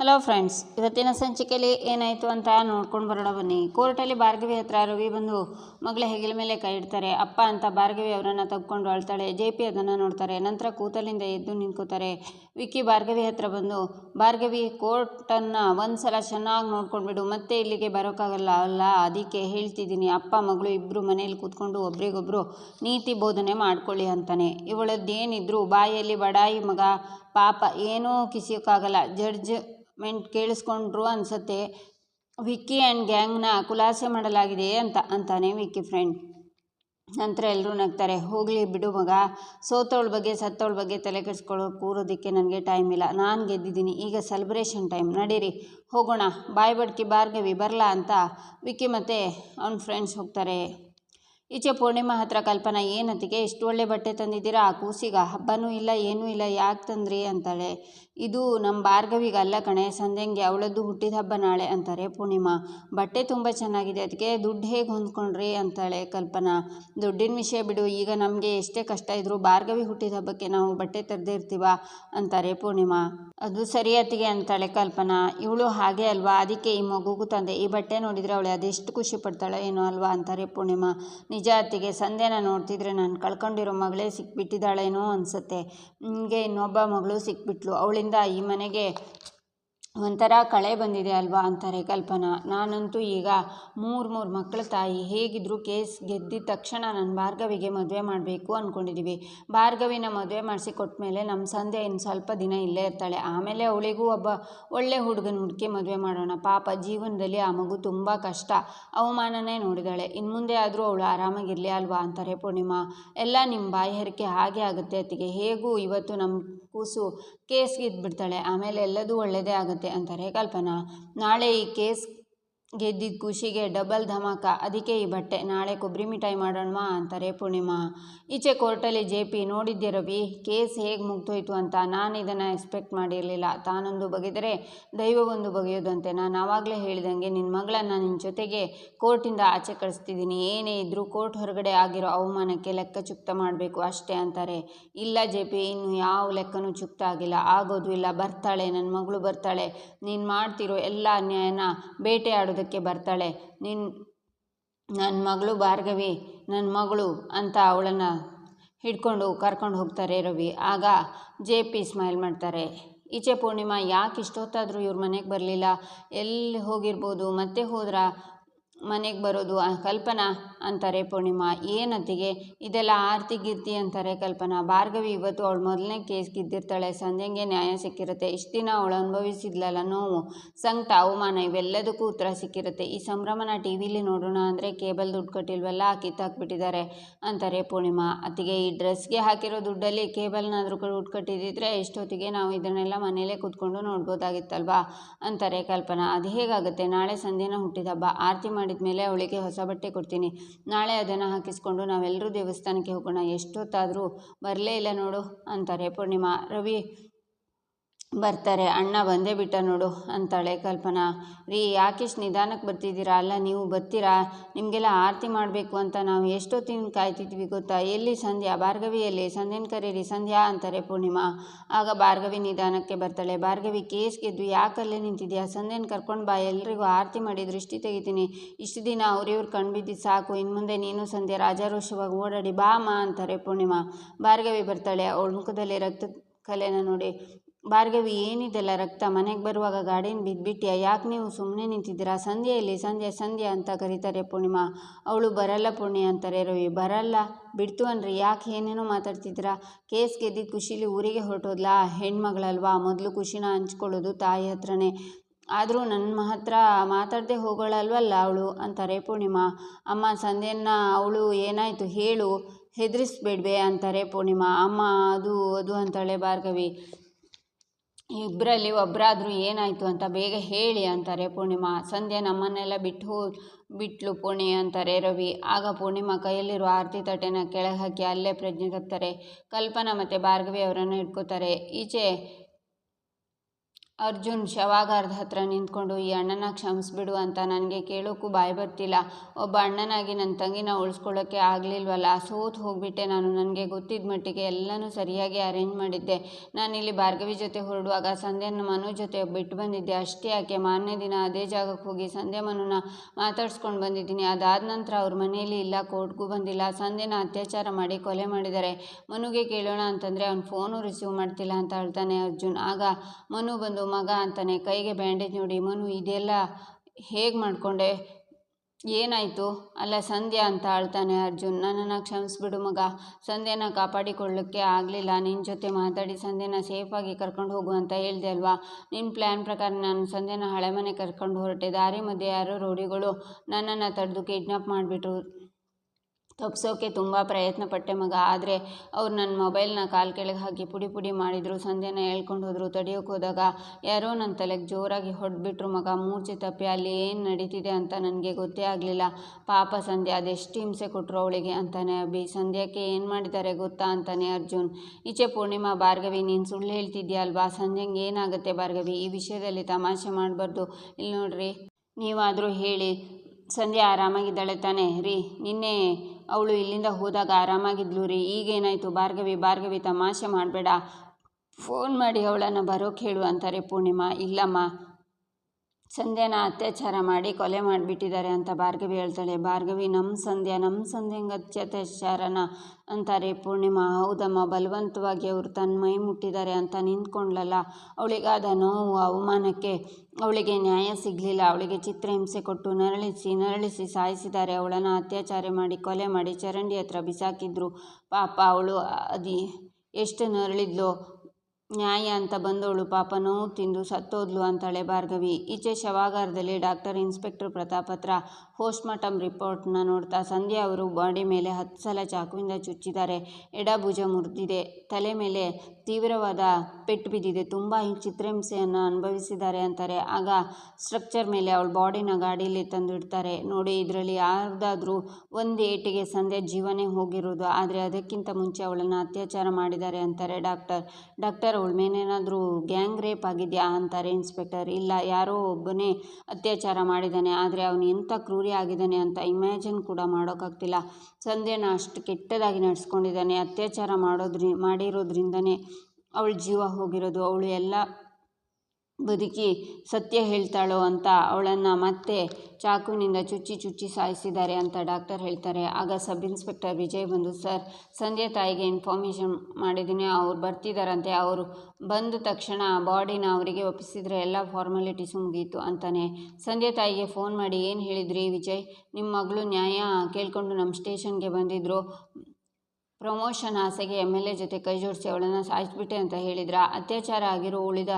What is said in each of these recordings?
Hello friends ಇವತ್ತಿನ ಸಂಚಿಕೆಯಲ್ಲಿ ಏನಾಯಿತು ಅಂತ ನೋಡ್ಕೊಂಡು ಬರೋಣ ಬನ್ನಿ. ಕೋರ್ಟಲ್ಲಿ ಭಾರ್ಗವಿ ಹತ್ರ ರವಿ ಬಂದು ಮಗಳ ಹೆಗಲ ಮೇಲೆ ಕೈ ಇಡ್ತಾರೆ. ಅಪ್ಪ ಅಂತ ಭಾರ್ಗವಿ ಅವರನ್ನು ತಗ್ಕೊಂಡು ಅಳ್ತಾಳೆ. ಜೆ ಪಿ ಅದನ್ನು ನೋಡ್ತಾರೆ. ನಂತರ ಕೂತಲಿಂದ ಎದ್ದು ನಿಂತ್ಕೋತಾರೆ. ವಿಕ್ಕಿ ಭಾರ್ಗವಿ ಹತ್ರ ಬಂದು, ಭಾರ್ಗವಿ, ಕೋರ್ಟನ್ನು ಒಂದು ಸಲ ಚೆನ್ನಾಗಿ ನೋಡ್ಕೊಂಡ್ಬಿಡು. ಮತ್ತೆ ಇಲ್ಲಿಗೆ ಬರೋಕ್ಕಾಗಲ್ಲ. ಅಲ್ಲ, ಅದಕ್ಕೆ ಹೇಳ್ತಿದ್ದೀನಿ. ಅಪ್ಪ, ಮಗಳು ಇಬ್ಬರು ಮನೇಲಿ ಕೂತ್ಕೊಂಡು ಒಬ್ರಿಗೊಬ್ಬರು ನೀತಿ ಬೋಧನೆ ಮಾಡ್ಕೊಳ್ಳಿ ಅಂತಾನೆ. ಇವಳದ್ದೇನಿದ್ರು, ಬಾಯಲ್ಲಿ ಬಡಾಯಿ ಮಗ, ಪಾಪ ಏನೂ ಕಿಸಿಯೋಕ್ಕಾಗಲ್ಲ. ಜಡ್ಜ್ ಮೆಂಟ್ ಕೇಳಿಸ್ಕೊಂಡ್ರು ಅನಿಸುತ್ತೆ. ವಿಕ್ಕಿ ಆ್ಯಂಡ್ ಗ್ಯಾಂಗ್ನ ಖುಲಾಸೆ ಮಾಡಲಾಗಿದೆ ಅಂತ, ಅಂತಾನೆ ವಿಕ್ಕಿ ಫ್ರೆಂಡ್. ನಂತರ ಎಲ್ಲರೂ ನಗ್ತಾರೆ, ಹೋಗಲಿ ಬಿಡು ಮಗ ಸೋತವಳ ಬಗ್ಗೆ ಸತ್ತವಳ ಬಗ್ಗೆ ತಲೆ ಕೆಡಿಸ್ಕೊಳ್ಳೋ ಕೂರೋದಕ್ಕೆ ನನಗೆ ಟೈಮ್ ಇಲ್ಲ, ನಾನು ಗೆದ್ದಿದ್ದೀನಿ, ಈಗ ಸೆಲೆಬ್ರೇಷನ್ ಟೈಮ್ ನಡೀರಿ, ಹೋಗೋಣ, ಬಾಯ್ ಬಡ್ಕಿ ವಿ ಬರಲಾ ಅಂತ ವಿಕ್ಕಿ ಮತ್ತು ಅವ್ನ ಫ್ರೆಂಡ್ಸ್ ಹೋಗ್ತಾರೆ. ಈಚೆ ಪೂರ್ಣಿಮಾ ಹತ್ರ ಕಲ್ಪನಾ ಏನತ್ತಿಗೆ ಎಷ್ಟು ಒಳ್ಳೆ ಬಟ್ಟೆ ತಂದಿದ್ದೀರಾ? ಆ ಕೂಸಿಗೆ ಹಬ್ಬನೂ ಇಲ್ಲ, ಏನೂ ಇಲ್ಲ, ಯಾಕೆ ತಂದ್ರಿ? ಅಂತಾಳೆ. ಇದು ನಮ್ಮ ಭಾರ್ಗವಿಗೆ ಅಲ್ಲ ಕಣೆ ಸಂಧ್ಯಂಗೆ ಅವಳದ್ದು ಹುಟ್ಟಿದ ಹಬ್ಬ ನಾಳೆ, ಅಂತಾರೆ ಪೂರ್ಣಿಮಾ. ಬಟ್ಟೆ ತುಂಬ ಚೆನ್ನಾಗಿದೆ ಅದಕ್ಕೆ ದುಡ್ಡು ಹೇಗೆ ಹೊಂದ್ಕೊಂಡ್ರಿ? ಅಂತಾಳೆ ಕಲ್ಪನಾ. ದುಡ್ಡಿನ ವಿಷಯ ಬಿಡು, ಈಗ ನಮಗೆ ಎಷ್ಟೇ ಕಷ್ಟ ಇದ್ದರೂ ಭಾರ್ಗವಿ ಹುಟ್ಟಿದ ಹಬ್ಬಕ್ಕೆ ನಾವು ಬಟ್ಟೆ ತರದೇ ಇರ್ತೀವ? ಅಂತಾರೆ ಪೂರ್ಣಿಮಾ. ಅದು ಸರಿ ಅತ್ತಿಗೆ, ಅಂತಾಳೆ ಕಲ್ಪನಾ. ಇವಳು ಹಾಗೆ ಅಲ್ವಾ? ಅದಕ್ಕೆ ಈ ಮಗುಗೂ ತಂದೆ, ಈ ಬಟ್ಟೆ ನೋಡಿದರೆ ಅವಳು ಅದೆಷ್ಟು ಖುಷಿ ಪಡ್ತಾಳೆ ಏನೋ ಅಲ್ವಾ? ಅಂತಾರೆ ಪೂರ್ಣಿಮಾ. ನಿಜ ಅತ್ತಿಗೆ ಸಂಧ್ಯಾನ ನೋಡ್ತಿದ್ರೆ ನಾನು ಕಳ್ಕೊಂಡಿರೋ ಮಗಳೇ ಸಿಕ್ಬಿಟ್ಟಿದ್ದಾಳೇನೋ ಅನಿಸುತ್ತೆ. ನಿಮಗೆ ಇನ್ನೊಬ್ಬ ಮಗಳು ಸಿಕ್ಬಿಟ್ಲು. ಅವಳಿಂದ ಈ ಮನೆಗೆ ಒಂಥರ ಕಳೆ ಬಂದಿದೆ ಅಲ್ವಾ ಅಂತಾರೆ ಕಲ್ಪನಾ. ನಾನಂತೂ ಈಗ ಮೂರು ಮೂರು ಮಕ್ಕಳ ತಾಯಿ ಹೇಗಿದ್ದರೂ ಕೇಸ್ ಗೆದ್ದಿದ ತಕ್ಷಣ ನಾನು ಭಾರ್ಗವಿಗೆ ಮದುವೆ ಮಾಡಬೇಕು ಅಂದ್ಕೊಂಡಿದ್ದೀವಿ ಭಾರ್ಗವಿನ ಮದುವೆ ಮಾಡಿಸಿ ಕೊಟ್ಮೇಲೆ ನಮ್ಮ ಸಂಧ್ಯೆ ಇನ್ನು ಸ್ವಲ್ಪ ದಿನ ಇಲ್ಲೇ ಇರ್ತಾಳೆ. ಆಮೇಲೆ ಅವಳಿಗೂ ಒಬ್ಬ ಒಳ್ಳೆ ಹುಡುಗನ ಹುಡುಕಿ ಮದುವೆ ಮಾಡೋಣ. ಪಾಪ ಜೀವನದಲ್ಲಿ ಆ ಮಗು ತುಂಬ ಕಷ್ಟ. ಅವಮಾನನೇ ನೋಡಿದಾಳೆ. ಇನ್ನು ಮುಂದೆ ಆದರೂ ಅವಳು ಆರಾಮಾಗಿರಲಿ ಅಲ್ವಾ ಅಂತಾರೆ ಪೂರ್ಣಿಮಾ. ಎಲ್ಲ ನಿಮ್ಮ ಬಾಯಿ ಹರಿಕೆ ಹಾಗೆ ಆಗುತ್ತೆ ಅತ್ತಿಗೆ. ಹೇಗೂ ಇವತ್ತು ನಮ್ಮ ಕೂಸು ಕೇಸ್ ಗೆದ್ಬಿಡ್ತಾಳೆ. ಆಮೇಲೆ ಎಲ್ಲದೂ ಒಳ್ಳೆಯದೇ ಆಗುತ್ತೆ. ಅಂತಾರೆ ಕಲ್ಪನಾ. ನಾಳೆ ಈ ಕೇಸ್ ಗೆದ್ದಿದ್ದ ಖುಷಿಗೆ ಡಬಲ್ ಧಮಾಕ. ಅದಕ್ಕೆ ಈ ಬಟ್ಟೆ. ನಾಳೆ ಕೊಬ್ಬರಿ ಮಿಠಾಯಿ ಮಾಡೋಣವಾ ಅಂತಾರೆ ಪೂರ್ಣಿಮಾ. ಈಚೆ ಕೋರ್ಟಲ್ಲಿ ಜೆ ಪಿ ನೋಡಿದ್ದೆ ರವಿ ಕೇಸ್ ಹೇಗೆ ಮುಗ್ದೋಯ್ತು ಅಂತ ನಾನು ಇದನ್ನು ಎಕ್ಸ್ಪೆಕ್ಟ್ ಮಾಡಿರಲಿಲ್ಲ. ತಾನೊಂದು ಬಗೆದರೆ ದೈವವೊಂದು ಬಗೆಯೋದಂತೆ. ನಾನು ಆವಾಗಲೇ ಹೇಳಿದಂಗೆ ನಿನ್ನ ಮಗಳನ್ನು ನಿನ್ನ ಜೊತೆಗೆ ಕೋರ್ಟಿಂದ ಆಚೆ ಕಳಿಸ್ತಿದ್ದೀನಿ. ಏನೇ ಇದ್ದರೂ ಕೋರ್ಟ್ ಹೊರಗಡೆ ಆಗಿರೋ ಅವಮಾನಕ್ಕೆ ಲೆಕ್ಕ ಚುಕ್ತ ಮಾಡಬೇಕು ಅಷ್ಟೇ ಅಂತಾರೆ. ಇಲ್ಲ ಜೆ ಪಿ, ಇನ್ನು ಯಾವ ಲೆಕ್ಕನೂ ಚುಕ್ತ ಆಗಿಲ್ಲ. ಆಗೋದು ಇಲ್ಲ. ಬರ್ತಾಳೆ. ನನ್ನ ಮಗಳು ಬರ್ತಾಳೆ. ನೀನು ಮಾಡ್ತಿರೋ ಎಲ್ಲ ಅನ್ಯಾಯನ ಬೇಟೆ ಆಡೋದಕ್ಕೆ ಬರ್ತಾಳೆ. ನಿನ್ನ ನನ್ನ ಮಗಳು ಭಾರ್ಗವಿ ನನ್ನ ಮಗಳು ಅಂತ ಅವಳನ್ನು ಹಿಡ್ಕೊಂಡು ಕರ್ಕೊಂಡು ಹೋಗ್ತಾರೆ ರವಿ. ಆಗ ಜೆ ಪಿ ಸ್ಮೈಲ್ ಮಾಡ್ತಾರೆ. ಈಚೆ ಪೂರ್ಣಿಮಾ ಯಾಕೆ ಇಷ್ಟೊತ್ತಾದರೂ ಇವ್ರ ಮನೆಗೆ ಬರಲಿಲ್ಲ? ಎಲ್ಲಿ ಹೋಗಿರ್ಬೋದು? ಮತ್ತೆ ಹೋದ್ರಾ? ಮನೆಗೆ ಬರೋದು ಕಲ್ಪನಾ ಅಂತಾರೆ ಪೂರ್ಣಿಮಾ. ಏನತ್ತಿಗೆ? ಇದೆಲ್ಲ ಆರ್ತಿ ಗಿರ್ತಿ ಅಂತಾರೆ ಕಲ್ಪನಾ. ಭಾರ್ಗವಿ ಇವತ್ತು ಅವಳು ಮೊದಲನೇ ಕೇಸ್ ಗಿದ್ದಿರ್ತಾಳೆ. ಸಂಧ್ಯಂಗೆ ನ್ಯಾಯ ಸಿಕ್ಕಿರುತ್ತೆ. ಇಷ್ಟು ದಿನ ಅವಳು ಅನುಭವಿಸಿದ್ಲಲ್ಲ ನೋವು, ಸಂಕಟ, ಅವಮಾನ ಇವೆಲ್ಲದಕ್ಕೂ ಉತ್ತರ ಸಿಕ್ಕಿರುತ್ತೆ. ಈ ಸಂಭ್ರಮನ ಟಿ ವಿಲಿ ನೋಡೋಣ ಅಂದರೆ ಕೇಬಲ್ ದುಡ್ಡು ಕಟ್ಟಿಲ್ವಲ್ಲ ಕಿತ್ತಾಕ್ಬಿಟ್ಟಿದ್ದಾರೆ ಅಂತಾರೆ ಪೂರ್ಣಿಮಾ. ಅತ್ತಿಗೆ ಈ ಡ್ರೆಸ್ಗೆ ಹಾಕಿರೋ ದುಡ್ಡಲ್ಲಿ ಕೇಬಲ್ನಾದರೂ ದುಡ್ಡು ಕಟ್ಟಿದ್ದಿದ್ರೆ ಎಷ್ಟೊತ್ತಿಗೆ ನಾವು ಇದನ್ನೆಲ್ಲ ಮನೇಲೇ ಕೂತ್ಕೊಂಡು ನೋಡ್ಬೋದಾಗಿತ್ತಲ್ವಾ? ಅಂತಾರೆ ಕಲ್ಪನಾ. ಅದು ಹೇಗಾಗುತ್ತೆ? ನಾಳೆ ಸಂಧ್ಯನ ಹುಟ್ಟಿದ ಹಬ್ಬ. ಆರತಿ ಮಾಡಿದ ಮೇಲೆ ಅವಳಿಗೆ ಹೊಸ ಬಟ್ಟೆ ಕೊಡ್ತೀನಿ. ನಾಳೆ ಅದನ್ನು ಹಾಕಿಸ್ಕೊಂಡು ನಾವೆಲ್ಲರೂ ದೇವಸ್ಥಾನಕ್ಕೆ ಹೋಗೋಣ. ಎಷ್ಟೊತ್ತಾದರೂ ಬರಲೇ ಇಲ್ಲ ನೋಡು, ಅಂತಾರೆ ಪೂರ್ಣಿಮಾ. ರವಿ ಬರ್ತಾರೆ. ಅಣ್ಣ, ಬಂದೇ ಬಿಟ್ಟ ನೋಡು ಅಂತಾಳೆ ಕಲ್ಪನಾ. ರೀ ಯಾಕಿಷ್ಟು ನಿಧಾನಕ್ಕೆ ಬರ್ತಿದ್ದೀರಾ? ಅಲ್ಲ, ನೀವು ಬರ್ತೀರಾ? ನಿಮಗೆಲ್ಲ ಆರತಿ ಮಾಡಬೇಕು ಅಂತ ನಾವು ಎಷ್ಟೊತ್ತಿನ ಕಾಯ್ತಿದ್ವಿ ಗೊತ್ತಾ? ಎಲ್ಲಿ ಸಂಧ್ಯಾ? ಭಾರ್ಗವಿ ಎಲ್ಲಿ? ಸಂಧ್ಯನ ಕರೀರಿ? ಸಂಧ್ಯಾ ಅಂತಾರೆ ಪೂರ್ಣಿಮಾ. ಆಗ ಭಾರ್ಗವಿ ನಿಧಾನಕ್ಕೆ ಬರ್ತಾಳೆ. ಭಾರ್ಗವಿ, ಕೇಸ್ ಗೆದ್ದು ಯಾಕಲ್ಲೇ ನಿಂತಿದ್ಯಾ ಸಂಧ್ಯನ ಕರ್ಕೊಂಡು ಬಾ. ಎಲ್ರಿಗೂ ಆರತಿ ಮಾಡಿ ದೃಷ್ಟಿ ತೆಗಿತೀನಿ. ಇಷ್ಟು ದಿನ ಅವ್ರಿವ್ರು ಕಣ್ಬಿದ್ದಿದ್ದು ಸಾಕು. ಇನ್ನು ಮುಂದೆ ನೀನು ಸಂಧ್ಯಾ ರಾಜಾರೋಷವಾಗಿ ಓಡಾಡಿ ಬಾ ಅಮ್ಮ ಅಂತಾರೆ ಪೂರ್ಣಿಮಾ. ಭಾರ್ಗವಿ ಬರ್ತಾಳೆ. ಅವಳ ಮುಖದಲ್ಲಿ ರಕ್ತ ಕಲೆನ ನೋಡಿ. ಭಾರ್ಗವಿ, ಏನಿದೆಲ್ಲ ರಕ್ತ? ಮನೆಗೆ ಬರುವಾಗ ಗಾಡಿನ ಬಿದ್ದುಬಿಟ್ಟಿಯ ಯಾಕೆ ನೀವು ಸುಮ್ಮನೆ ನಿಂತಿದ್ದೀರಾ? ಸಂಧ್ಯೆಯಲ್ಲಿ ಸಂಧ್ಯೆ ಸಂಧ್ಯೆ ಅಂತ ಕರೀತಾರೆ ಪೂರ್ಣಿಮಾ. ಅವಳು, ಬರಲ್ಲ ಪೂರ್ಣಿ ಅಂತಾರೆ ರವಿ. ಬರಲ್ಲ? ಬಿಡ್ತು ಅನ್ರಿ. ಯಾಕೆ ಏನೇನೋ ಮಾತಾಡ್ತಿದ್ದೀರಾ? ಕೇಸ್ ಗೆದ್ದಿದ್ದು ಖುಷಿಲಿ ಊರಿಗೆ ಹೊರಟೋದ್ಲಾ? ಹೆಣ್ಮಗಳಲ್ವಾ? ಮೊದಲು ಖುಷಿನ ಹಂಚ್ಕೊಳ್ಳೋದು ತಾಯಿ ಹತ್ರನೇ. ಆದರೂ ನನ್ನ ಹತ್ರ ಮಾತಾಡದೆ ಹೋಗೋಳಲ್ವಲ್ಲ ಅವಳು? ಅಂತಾರೆ ಪೂರ್ಣಿಮಾ. ಅಮ್ಮ ಸಂಧ್ಯನ ಅವಳು ಏನಾಯಿತು? ಹೇಳು. ಹೆದರಿಸ್ಬೇಡ್ವೆ ಅಂತಾರೆ ಪೂರ್ಣಿಮಾ. ಅಮ್ಮ, ಅದು ಅದು ಅಂತಾಳೆ ಭಾರ್ಗವಿ. ಇಬ್ಬರಲ್ಲಿ ಒಬ್ಬರಾದರೂ ಏನಾಯಿತು ಅಂತ ಬೇಗ ಹೇಳಿ ಅಂತಾರೆ ಪೂರ್ಣಿಮಾ. ಸಂಧ್ಯಾ ನಮ್ಮನ್ನೆಲ್ಲ ಬಿಟ್ಟು ಹೋ, ಬಿಟ್ಲು ಪೂರ್ಣಿ ಅಂತಾರೆ ರವಿ. ಆಗ ಪೂರ್ಣಿಮಾ ಕೈಯಲ್ಲಿರುವ ಆರತಿ ತಟ್ಟೆನ ಕೆಳಗೆ ಹಾಕಿ ಅಲ್ಲೇ ಪ್ರಜ್ಞೆ ತಪ್ತಾರೆ. ಕಲ್ಪನಾ ಮತ್ತು ಭಾರ್ಗವಿ ಅವರನ್ನು ಇಟ್ಕೋತಾರೆ ಈಚೆ ಅರ್ಜುನ್ ಶವಾಗಾರದ ಹತ್ರ ನಿಂತ್ಕೊಂಡು, ಈ ಅಣ್ಣನ ಕ್ಷಮಿಸ್ಬಿಡು ಅಂತ ನನಗೆ ಕೇಳೋಕ್ಕೂ ಬಾಯಿ ಬರ್ತಿಲ್ಲ. ಒಬ್ಬ ಅಣ್ಣನಾಗಿ ನನ್ನ ತಂಗಿನ ಉಳಿಸ್ಕೊಳ್ಳೋಕ್ಕೆ ಆಗಲಿಲ್ವಲ್ಲ? ಸೋತು ಹೋಗಿಬಿಟ್ಟೆ ನಾನು. ನನಗೆ ಗೊತ್ತಿದ್ದ ಮಟ್ಟಿಗೆ ಎಲ್ಲನೂ ಸರಿಯಾಗಿ ಅರೇಂಜ್ ಮಾಡಿದ್ದೆ. ನಾನಿಲ್ಲಿ ಭಾರ್ಗವಿ ಜೊತೆ ಹೊರಡುವಾಗ ಸಂಧ್ಯನ ಮನು ಜೊತೆ ಬಿಟ್ಟು ಬಂದಿದ್ದೆ. ಅಷ್ಟೇ ಯಾಕೆ? ಮಾರನೇ ದಿನ ಅದೇ ಜಾಗಕ್ಕೆ ಹೋಗಿ ಸಂಧ್ಯಾ ಮನುನ ಮಾತಾಡ್ಸ್ಕೊಂಡು ಬಂದಿದ್ದೀನಿ. ಅದಾದ ನಂತರ ಅವ್ರ ಮನೆಯಲ್ಲಿ ಇಲ್ಲ, ಕೋರ್ಟ್ಗೂ ಬಂದಿಲ್ಲ. ಸಂಧ್ಯನ ಅತ್ಯಾಚಾರ ಮಾಡಿ ಕೊಲೆ ಮಾಡಿದ್ದಾರೆ ಮನುಗೆ ಕೇಳೋಣ ಅಂತಂದರೆ ಅವ್ನು ಫೋನು ರಿಸೀವ್ ಮಾಡ್ತಿಲ್ಲ ಅಂತ ಹೇಳ್ತಾನೆ ಅರ್ಜುನ್. ಆಗ ಮನು ಬಂದು ಮಗ ಅಂತಾನೆ, ಕೈಗೆ ಬ್ಯಾಂಡೇಜ್ ನೋಡಿ, ಮನು, ಇದೆಲ್ಲ ಹೇಗೆ ಮಾಡಿಕೊಂಡೆ? ಏನಾಯಿತು? ಅಲ್ಲ, ಸಂಧ್ಯಾ ಅಂತ ಆಳ್ತಾನೆ ಅರ್ಜುನ್. ನನ್ನನ್ನು ಕ್ಷಮಿಸ್ಬಿಡು ಮಗ. ಸಂಧ್ಯಾನ ಕಾಪಾಡಿಕೊಳ್ಳೋಕ್ಕೆ ಆಗಲಿಲ್ಲ. ನಿನ್ನ ಜೊತೆ ಮಾತಾಡಿ ಸಂಧ್ಯಾನ ಸೇಫಾಗಿ ಕರ್ಕೊಂಡು ಹೋಗು ಅಂತ ಹೇಳಿದೆ ಅಲ್ವಾ? ನಿನ್ನ ಪ್ಲ್ಯಾನ್ ಪ್ರಕಾರ ನಾನು ಸಂಧ್ಯಾನ ಹಳೆ ಮನೆ ಕರ್ಕೊಂಡು ಹೊರಟೆ. ದಾರಿ ಮಧ್ಯೆ ಯಾರೋ ರೌಡಿಗಳು ನನ್ನನ್ನು ತಡೆದು ಕಿಡ್ನಾಪ್ ಮಾಡಿಬಿಟ್ರು. ತಪ್ಪಿಸೋಕೆ ತುಂಬ ಪ್ರಯತ್ನ ಪಟ್ಟೆ ಮಗ. ಆದರೆ ಅವ್ರು ನನ್ನ ಮೊಬೈಲ್ನ ಕಾಲು ಕೆಳಗೆ ಹಾಕಿ ಪುಡಿ ಪುಡಿ ಮಾಡಿದರು, ಸಂಧ್ಯಾನ ಹೇಳ್ಕೊಂಡು ಹೋದರು. ತಡಿಯೋಕೆ ಹೋದಾಗ ಯಾರೋ ನನ್ನ ತಲೆಗೆ ಜೋರಾಗಿ ಹೊಡೆದ್ಬಿಟ್ರು ಮಗ. ಮೂರ್ಛೆ ತಪ್ಪಿ ಅಲ್ಲಿ ಏನು ನಡೀತಿದೆ ಅಂತ ನನಗೆ ಗೊತ್ತೇ ಆಗಲಿಲ್ಲ. ಪಾಪ ಸಂಧ್ಯಾ, ಅದೆಷ್ಟು ಹಿಂಸೆ ಕೊಟ್ಟರು ಅವಳಿಗೆ ಅಂತಾನೆ. ಅಭಿ, ಸಂಧ್ಯಾಕ್ಕೆ ಏನು ಮಾಡಿದ್ದಾರೆ ಗೊತ್ತಾ ಅಂತಾನೆ ಅರ್ಜುನ್. ಈಚೆ ಪೂರ್ಣಿಮಾ, ಭಾರ್ಗವಿ, ನೀನು ಸುಳ್ಳು ಹೇಳ್ತಿದ್ಯಾ ಅಲ್ವಾ? ಸಂಧ್ಯಂಗೆ ಏನಾಗುತ್ತೆ ಭಾರ್ಗವಿ? ಈ ವಿಷಯದಲ್ಲಿ ತಮಾಷೆ ಮಾಡಬಾರ್ದು. ಇಲ್ಲಿ ನೋಡ್ರಿ. ನೀವಾದರೂ ಹೇಳಿ. ಸಂಧ್ಯಾ ಆರಾಮಾಗಿದ್ದಾಳೆ ತಾನೇ? ರೀ, ನಿನ್ನೆ ಅವಳು ಇಲ್ಲಿಂದ ಹೋದಾಗ ಆರಾಮಾಗಿದ್ಲು ರೀ. ಈಗೇನಾಯಿತು? ಭಾರ್ಗವಿ ಭಾರ್ಗವಿ, ತಮಾಷೆ ಮಾಡಬೇಡ. ಫೋನ್ ಮಾಡಿ ಅವಳನ್ನು ಬರೋಕ್ಕೆ ಹೇಳು ಅಂತಾರೆ ಪೂರ್ಣಿಮಾ. ಇಲ್ಲಮ್ಮ. ಸಂಧ್ಯಾನ ಅತ್ಯಾಚಾರ ಮಾಡಿ ಕೊಲೆ ಮಾಡಿಬಿಟ್ಟಿದ್ದಾರೆ ಅಂತ ಭಾರ್ಗವಿ ಹೇಳ್ತಾಳೆ. ಭಾರ್ಗವಿ ನಮ್ಮ ಸಂಧ್ಯಾ ನಮ್ಮ ಸಂಧ್ಯಂಗೆ ಅತ್ಯಾಚಾರನ ಅಂತಾರೆ. ಪೂರ್ಣಿಮಾ, ಹೌದಮ್ಮ, ಬಲವಂತವಾಗಿ ಅವರು ತನ್ನ ಮೈ ಮುಟ್ಟಿದ್ದಾರೆ ಅಂತ ನಿಂತ್ಕೊಂಡ್ಲಲ್ಲ? ಅವಳಿಗಾದ ನೋವು, ಅವಮಾನಕ್ಕೆ ಅವಳಿಗೆ ನ್ಯಾಯ ಸಿಗಲಿಲ್ಲ. ಅವಳಿಗೆ ಚಿತ್ರಹಿಂಸೆ ಕೊಟ್ಟು ನರಳಿಸಿ ನರಳಿಸಿ ಸಾಯಿಸಿದ್ದಾರೆ. ಅವಳನ್ನು ಅತ್ಯಾಚಾರ ಮಾಡಿ, ಕೊಲೆ ಮಾಡಿ ಚರಂಡಿ ಹತ್ರ ಬಿಸಾಕಿದ್ರು. ಪಾಪ ಅವಳು ಅದಿ, ಎಷ್ಟು ನರಳಿದ್ಲು ನ್ಯಾಯ ಅಂತ ಬಂದವಳು ಪಾಪ ನೋವು ತಿಂದು ಸತ್ತೋದ್ಲು ಅಂತಾಳೆ ಭಾರ್ಗವಿ. ಈಚೆ ಶವಾಗಾರದಲ್ಲಿ ಡಾಕ್ಟರ್ ಇನ್ಸ್ಪೆಕ್ಟರ್ ಪ್ರತಾಪ್ ಹತ್ರ ಪೋಸ್ಟ್ಮಾರ್ಟಮ್ ರಿಪೋರ್ಟ್ನ ನೋಡ್ತಾ ಸಂಧ್ಯಾ ಅವರು ಬಾಡಿ ಮೇಲೆ ಹತ್ತು ಸಲ ಚಾಕುವಿಂದ ಚುಚ್ಚಿದ್ದಾರೆ. ಎಡಭುಜ ಮುರಿದಿದೆ. ತಲೆ ಮೇಲೆ ತೀವ್ರವಾದ ಪೆಟ್ಟು ಬಿದ್ದಿದೆ. ತುಂಬ ಚಿತ್ರಹಿಂಸೆಯನ್ನು ಅನುಭವಿಸಿದ್ದಾರೆ ಅಂತಾರೆ. ಆಗ ಸ್ಟ್ರಕ್ಚರ್ ಮೇಲೆ ಅವಳ ಬಾಡಿನ ಗಾಡಿಯಲ್ಲಿ ತಂದು ಇಡ್ತಾರೆ. ನೋಡಿ, ಇದರಲ್ಲಿ ಯಾರ್ದಾದ್ರೂ ಒಂದು ಏಟಿಗೆ ಸಂಧ್ಯಾ ಜೀವನೇ ಹೋಗಿರೋದು. ಆದರೆ ಅದಕ್ಕಿಂತ ಮುಂಚೆ ಅವಳನ್ನು ಅತ್ಯಾಚಾರ ಮಾಡಿದ್ದಾರೆ ಅಂತಾರೆ ಡಾಕ್ಟರ್. ಡಾಕ್ಟರ್, ಅವಳ ಮೇಲೇನಾದರೂ ಗ್ಯಾಂಗ್ ರೇಪ್ ಆಗಿದೆಯಾ ಅಂತಾರೆ ಇನ್ಸ್ಪೆಕ್ಟರ್. ಇಲ್ಲ, ಯಾರೋ ಒಬ್ಬನೇ ಅತ್ಯಾಚಾರ ಮಾಡಿದ್ದಾನೆ. ಆದರೆ ಅವನು ಎಂಥ ಕ್ರೂರಿ ಆಗಿದ್ದಾನೆ ಅಂತ ಇಮ್ಯಾಜಿನ್ ಕೂಡ ಮಾಡೋಕ್ಕಾಗ್ತಿಲ್ಲ. ಸಂಧ್ಯನ ಅಷ್ಟು ಕೆಟ್ಟದಾಗಿ ನಡೆಸ್ಕೊಂಡಿದ್ದಾನೆ. ಅತ್ಯಾಚಾರ ಮಾಡೋದ್ರಿ, ಮಾಡಿರೋದ್ರಿಂದನೇ ಅವಳ ಜೀವ ಹೋಗಿರೋದು. ಅವಳು ಎಲ್ಲ ಬದುಕಿ ಸತ್ಯ ಹೇಳ್ತಾಳೋ ಅಂತ ಅವಳನ್ನು ಮತ್ತೆ ಚಾಕುವಿನಿಂದ ಚುಚ್ಚಿ ಚುಚ್ಚಿ ಸಾಯಿಸಿದ್ದಾರೆ ಅಂತ ಡಾಕ್ಟರ್ ಹೇಳ್ತಾರೆ. ಆಗ ಸಬ್ ಇನ್ಸ್ಪೆಕ್ಟರ್ ವಿಜಯ್ ಬಂದು, ಸರ್, ಸಂಧ್ಯೆ ತಾಯಿಗೆ ಇನ್ಫಾರ್ಮೇಷನ್ ಮಾಡಿದ್ದೀನಿ. ಅವ್ರು ಬರ್ತಿದ್ದಾರಂತೆ ಅವರು ಬಂದ ತಕ್ಷಣ ಬಾಡಿನ ಅವರಿಗೆ ಒಪ್ಪಿಸಿದರೆ ಎಲ್ಲ ಫಾರ್ಮಾಲಿಟೀಸು ಮುಗೀತು ಅಂತಾನೆ. ಸಂಧ್ಯೆ ತಾಯಿಗೆ ಫೋನ್ ಮಾಡಿ, ಏನು ಹೇಳಿದ್ರಿ ವಿಜಯ್? ನಿಮ್ಮ ಮಗಳು ನ್ಯಾಯ ಕೇಳಿಕೊಂಡು ನಮ್ಮ ಸ್ಟೇಷನ್ಗೆ ಬಂದಿದ್ದರು ಪ್ರಮೋಷನ್ ಆಸೆಗೆ ಎಂ ಎಲ್ ಎ ಜೊತೆ ಕೈ ಜೋಡಿಸಿ ಅವಳನ್ನು ಸಾಯಿಸ್ಬಿಟ್ಟೆ ಅಂತ ಹೇಳಿದ್ರ? ಅತ್ಯಾಚಾರ ಆಗಿರೋ ಉಳಿದ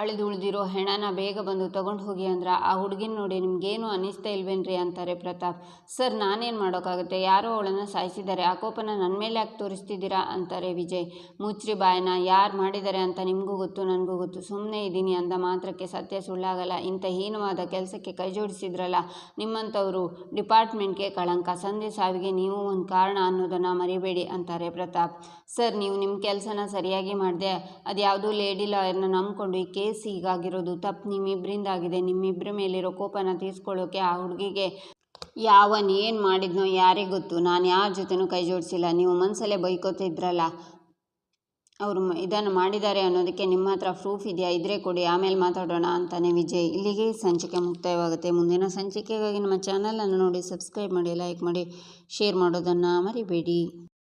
ಅಳಿದು ಉಳಿದಿರೋ ಹೆಣನ ಬೇಗ ಬಂದು ತಗೊಂಡು ಹೋಗಿ ಅಂದ್ರೆ ಆ ಹುಡುಗಿನ ನೋಡಿ ನಿಮ್ಗೇನು ಅನ್ನಿಸ್ತಾ ಇಲ್ವೇನ್ರಿ ಅಂತಾರೆ ಪ್ರತಾಪ್. ಸರ್, ನಾನೇನು ಮಾಡೋಕ್ಕಾಗುತ್ತೆ ಯಾರೋ ಅವಳನ್ನು ಸಾಯಿಸಿದ್ದಾರೆ. ಆ ಕೋಪನ ನನ್ನ ಮೇಲೆ ಯಾಕೆ ತೋರಿಸ್ತಿದ್ದೀರಾ? ಅಂತಾರೆ ವಿಜಯ್. ಮುಚ್ಚ್ರಿ ಬಾಯನ, ಯಾರು ಮಾಡಿದ್ದಾರೆ ಅಂತ ನಿಮಗೂ ಗೊತ್ತು, ನನಗೂ ಗೊತ್ತು. ಸುಮ್ಮನೆ ಇದ್ದೀನಿ ಅಂದ ಮಾತ್ರಕ್ಕೆ ಸತ್ಯ ಸುಳ್ಳಾಗಲ್ಲ. ಇಂಥ ಹೀನವಾದ ಕೆಲಸಕ್ಕೆ ಕೈ ಜೋಡಿಸಿದ್ರಲ್ಲ, ನಿಮ್ಮಂಥವರು ಡಿಪಾರ್ಟ್ಮೆಂಟ್ಗೆ ಕಳಂಕ. ಸಂಧೆ ಸಾವಿಗೆ ನೀವು ಒಂದು ಕಾರಣ ಅನ್ನೋದನ್ನು ಮರಿಬೇಡಿ ಅಂತಾರೆ ಪ್ರತಾಪ್. ಸರ್, ನೀವು ನಿಮ್ಮ ಕೆಲಸನ ಸರಿಯಾಗಿ ಮಾಡಿದೆ ಅದು ಯಾವುದೋ ಲೇಡಿ ಲಾಯರ್ನ ನಂಬ್ಕೊಂಡು ಈ ಹೀಗಾಗಿರೋದು. ತಪ್ಪು. ನಿಮ್ಮಿಬ್ಬರಿಂದ ಆಗಿದೆ ನಿಮ್ಮಿಬ್ಬರ ಮೇಲಿರೋ ಕೋಪನ ತೀರಿಸ್ಕೊಳ್ಳೋಕೆ ಆ ಹುಡುಗಿಗೆ ಯಾವನ್ ಏನು ಮಾಡಿದ್ನೋ ಯಾರಿಗೆ ಗೊತ್ತು. ನಾನು ಯಾರ ಜೊತೆನೂ ಕೈ ಜೋಡಿಸಿಲ್ಲ. ನೀವು ಮನಸ್ಸಲ್ಲೇ ಬೈಕೋತಿದ್ರಲ್ಲ. ಅವರು ಇದನ್ನು ಮಾಡಿದ್ದಾರೆ ಅನ್ನೋದಕ್ಕೆ ನಿಮ್ಮ ಹತ್ರ ಪ್ರೂಫ್ ಇದೆಯಾ? ಇದ್ರೆ ಕೊಡಿ. ಆಮೇಲೆ ಮಾತಾಡೋಣ ಅಂತಾನೆ ವಿಜಯ್. ಇಲ್ಲಿಗೆ ಸಂಚಿಕೆ ಮುಕ್ತಾಯವಾಗುತ್ತೆ. ಮುಂದಿನ ಸಂಚಿಕೆಗಾಗಿ ನಮ್ಮ ಚಾನಲನ್ನು ನೋಡಿ, ಸಬ್ಸ್ಕ್ರೈಬ್ ಮಾಡಿ, ಲೈಕ್ ಮಾಡಿ, ಶೇರ್ ಮಾಡೋದನ್ನು ಮರಿಬೇಡಿ.